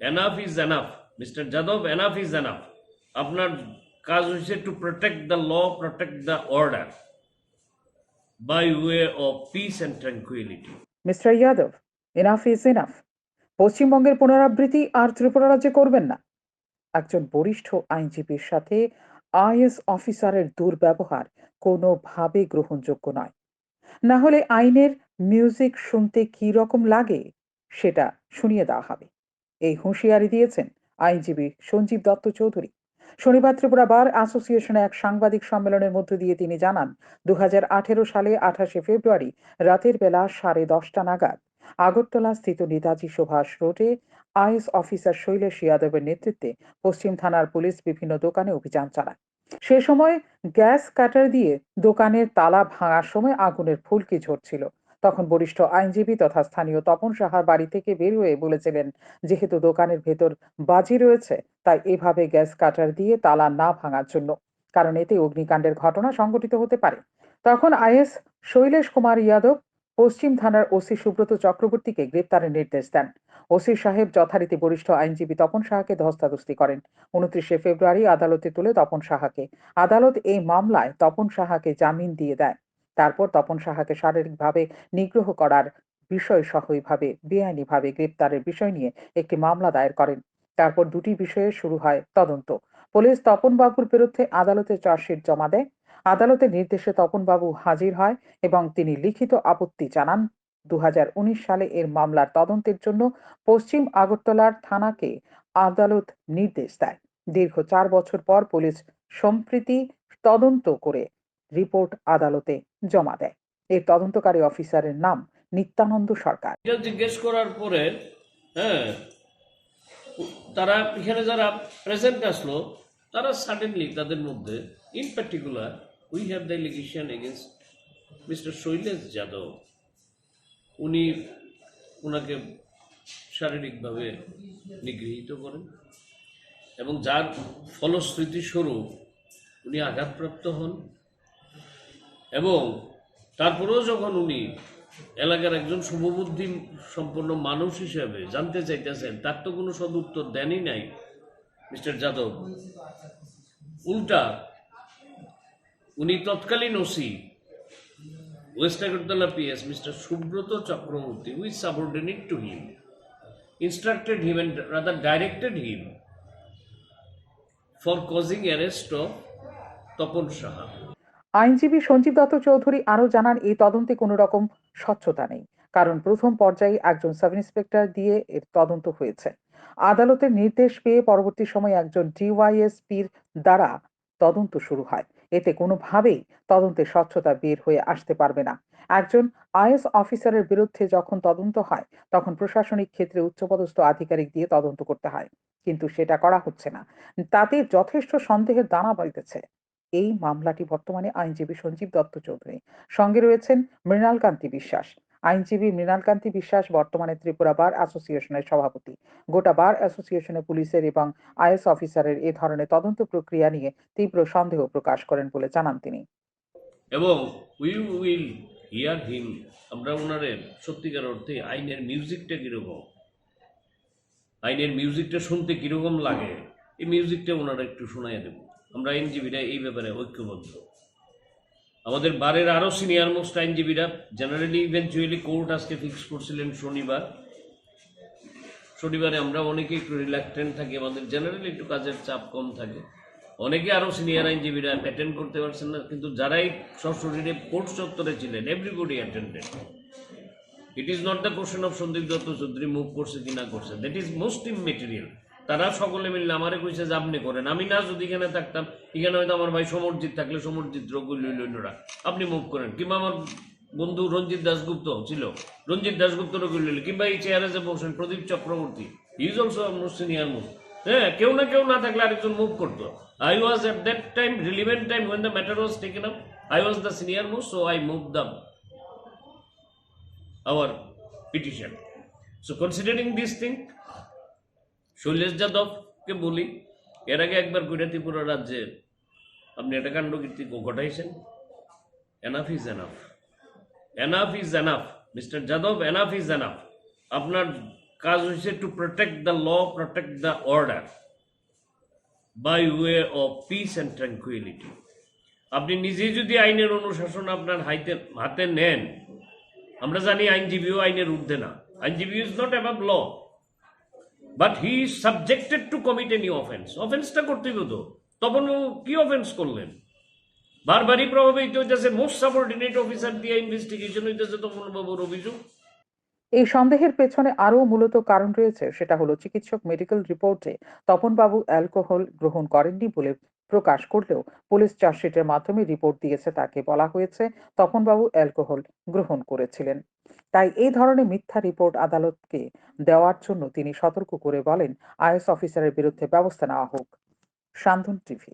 Enough is enough mister Yadav enough is enough আপনার কাজ হচ্ছে to protect the law protect the order by way of peace and tranquillity mister Yadav enough is enough পশ্চিমবঙ্গের পুনরাবৃত্তি আর ত্রিপুরা রাজ্যে করবেন না একজন বরিষ্ঠ আইনজীবীর সাথে আইএস অফিসারের দুর্ব্যবহার কোনোভাবে গ্রহণযোগ্য নয় না হলে আইনের মিউজিক শুনতে কি রকম লাগে সেটা শুনিয়ে দেওয়া হবে এই হুঁশিয়ারি দিয়েছেন আইনজীবী সঞ্জীব দত্ত চৌধুরী। শনিবার ত্রিপুরা বার অ্যাসোসিয়েশনে এক সাংবাদিক সম্মেলনের মধ্য দিয়ে তিনি জানান দু সালে আঠাশে ফেব্রুয়ারি রাতের বেলা সাড়ে দশটা নাগাদ আগরতলা স্থিত নেতাজি সুভাষ রোডে আইএস অফিসার শৈলেশ যাদবের নেতৃত্বে পশ্চিম থানার পুলিশ বিভিন্ন দোকানে অভিযান চালায়। সে সময় গ্যাস কাটার দিয়ে দোকানের তালা ভাঙার সময় আগুনের ফুলকি ঝরছিল। তখন বরিষ্ঠ আইনজীবী তথা স্থানীয় তপন সাহার বাড়ি থেকে বের হয়ে বলেছিলেন, যেহেতু দোকানের ভেতর বাজি রয়েছে, তাই এভাবে গ্যাস কাটার দিয়ে তালা না ভাঙার জন্য, কারণ এতে অগ্নিকাণ্ডের ঘটনা সংঘটিত হতে পারে। তখন আইএস শৈলেশ কুমার ইয়াদব পশ্চিম থানার ওসি সুব্রত চক্রবর্তীকে গ্রেপ্তারের নির্দেশ দেন। ওসি সাহেব যথারীতি বরিষ্ঠ আইনজীবী তপন সাহাকে ধস্তাধস্তি করেন। উনত্রিশে ফেব্রুয়ারি আদালতে তুলে তপন সাহাকে। আদালত এই মামলায় তপন সাহাকে জামিন দিয়ে দেয়। তারপর তপন সাহাকে শারীরিকভাবে নিগ্রহ করার বিষয় সহইভাবে, বেআইনিভাবে গ্রেপ্তারের বিষয় নিয়ে একটি মামলা দায়ের করেন। তারপর দুটি বিষয়ে শুরু হয় তদন্ত। পুলিশ তপন বাবুর বিরুদ্ধে আদালতে চার্জশিট জমা দেয়। আদালতের নির্দেশে তপন বাবু হাজির হয় এবং তিনি লিখিত আপত্তি জানান। দু হাজার উনিশ সালে এর মামলার তদন্তের জন্য পশ্চিম আগরতলার থানাকে আদালত নির্দেশ দেয়। দীর্ঘ চার বছর পর পুলিশ সম্প্রীতি তদন্ত করে রিপোর্ট আদালতে জমা দেয়। এর তদন্তকারী অফিসারের নাম নিত্যানন্দ সরকার। এটা জিজ্ঞেস করার পরে হ্যাঁ তারা এখানে যারা প্রেজেন্ট আসলো, তারা সাডেনলি তাদের মধ্যে in particular we have the allegation against mister Shailesh Yadav উনি ওনাকে শারীরিকভাবে নিগৃহীত করেন এবং যার ফলশ্রুতি স্বরূপ উনি আঘাতপ্রাপ্ত হন। এবং তারপরেও যখন উনি এলাকার একজন শুভবুদ্ধি সম্পন্ন মানুষ হিসেবে জানতে চাইতেছেন, তার তো কোনো সদুত্তর দেনই নাই, মিস্টার যাদব। উল্টা, উনি তৎকালীন OC, west Agartala PS mister Subrata Chakraborty with subordinate to him instructed him and rather directed him for causing arrest of Tapan Saha. আইনজীবী সঞ্জীব দত্ত চৌধুরী আরও জানান, এই তদন্তে কোনো রকম স্বচ্ছতা নেই, কারণ প্রথম পর্যায়ে একজন সাব ইন্সপেক্টর দিয়ে এর তদন্ত হয়েছে। আদালতের নির্দেশ পেয়ে পরবর্তী সময়ে একজন ডিওয়াইএসপির দ্বারা তদন্ত শুরু হয়। এতে কোনোভাবেই তদন্তে স্বচ্ছতা বের হয়ে আসতে পারবে না। একজন আইএস অফিসারের বিরুদ্ধে যখন তদন্ত হয়, তখন প্রশাসনিক ক্ষেত্রে উচ্চপদস্থ আধিকারিক দিয়ে তদন্ত করতে হয়, কিন্তু সেটা করা হচ্ছে না। তাতে যথেষ্ট সন্দেহের দানা বাড়িতেছে এই মামলাটি বর্তমানে আইনজীবী সঞ্জীব দত্ত চৌধুরী। সঙ্গে রয়েছেন মৃণাল কান্তি বিশ্বাস। আইনজীবী মৃণাল কান্তি বিশ্বাস বর্তমানে ত্রিপুরা বার অ্যাসোসিয়েশনের সভাপতি। গোটা বার অ্যাসোসিয়েশনে পুলিশের এবং আইএস অফিসারের এ ধরনের তদন্ত প্রক্রিয়া নিয়ে তীব্র সন্দেহ প্রকাশ করেন বলে জানান তিনি। এবং উই উইল হিয়ার হিম আমরা ওনারের সত্যিকার অর্থে আইনের মিউজিকটা কীরকম? আইনের মিউজিকটা শুনতে কীরকম লাগে? এই মিউজিকটা ওনারা একটু শোনাইয়া দেব। আমরা আইনজীবীরা এই ব্যাপারে ঐক্যবদ্ধ। আমাদের বারের আরও সিনিয়র মোস্ট আইনজীবীরা জেনারেলি ইভেনচুয়ালি কোর্ট আজকে ফিক্স করছিলেন শনিবার। শনিবারে আমরা অনেকে একটু রিল্যাক্টেন্ট থাকি, আমাদের জেনারেলি একটু কাজের চাপ কম থাকে। অনেকে আরও সিনিয়র আইনজীবীরা অ্যাটেন্ড করতে পারছেন না, কিন্তু যারাই সশরীরে কোর্ট চত্বরে ছিলেন everybody attended it is not the question of Sandeep Dutta Chowdhury move করছে কি না করছে দ্যাট ইজ মোস্ট ইমেটেরিয়াল তারা সকলে মিললে আমারে কইছে যে আপনি করেন। আমি না যদি এখানে থাকতাম এখানে হয়তো আমার ভাই সমরজিৎ থাকলে সমরজিৎ রগুল্লরা আপনি মুভ করেন। কিংবা আমার বন্ধু রঞ্জিত দাসগুপ্ত ছিল রঞ্জিত দাসগুপ্ত রগুল্ল কিংবা এই চেয়ারে যে বসেন Pradip Chakraborty is also senior move হ্যাঁ কেউ না কেউ না থাকলে আরেকজন মুভ করতো। I was at that time relevant time when the matter was taken up I was the senior move so I move the our petition so considering this thing, Shailesh যাদবকে বলি, এর আগে একবার কইরা ত্রিপুরা রাজ্যে আপনি এটা কাণ্ড কীর্তি ঘটাইছেন। Enough is enough enough is enough mister Yadav enough is enough আপনার কাজ হয়েছে to protect the law protect the order by way of peace and tranquillity আপনি নিজেই যদি আইনের অনুশাসন আপনার হাইতে হাতে নেন, আমরা জানি আইনজীবীও আইনের ঊর্ধ্বে না। আইনজীবী is not above law but he subjected to commit any offence অফেন্সটা করতেই হতো। তখন ও কি অফেন্স করলেন? বারবারই প্রভাবিত হইতেছে মোস্ট সাবঅর্ডিনেট অফিসার দিয়ে ইনভেস্টিগেশন হইতেছে তপন বাবুর অভিযোগ। এই সন্দেহের পেছনে আরও মূলত কারণ রয়েছে, সেটা হলো চিকিৎসক মেডিকেল রিপোর্টে তপনবাবু অ্যালকোহল গ্রহণ করেননি বলে প্রকাশ করলেও পুলিশ চার্জশিটের মাধ্যমে রিপোর্ট দিয়েছে তাকে বলা হয়েছে তপনবাবু অ্যালকোহল গ্রহণ করেছিলেন। তাই এই ধরনের মিথ্যা রিপোর্ট আদালতকে দেওয়ার জন্য তিনি সতর্ক করে বলেন, আইএস অফিসারের বিরুদ্ধে ব্যবস্থা নেওয়া হোক। সান্ধন টিভি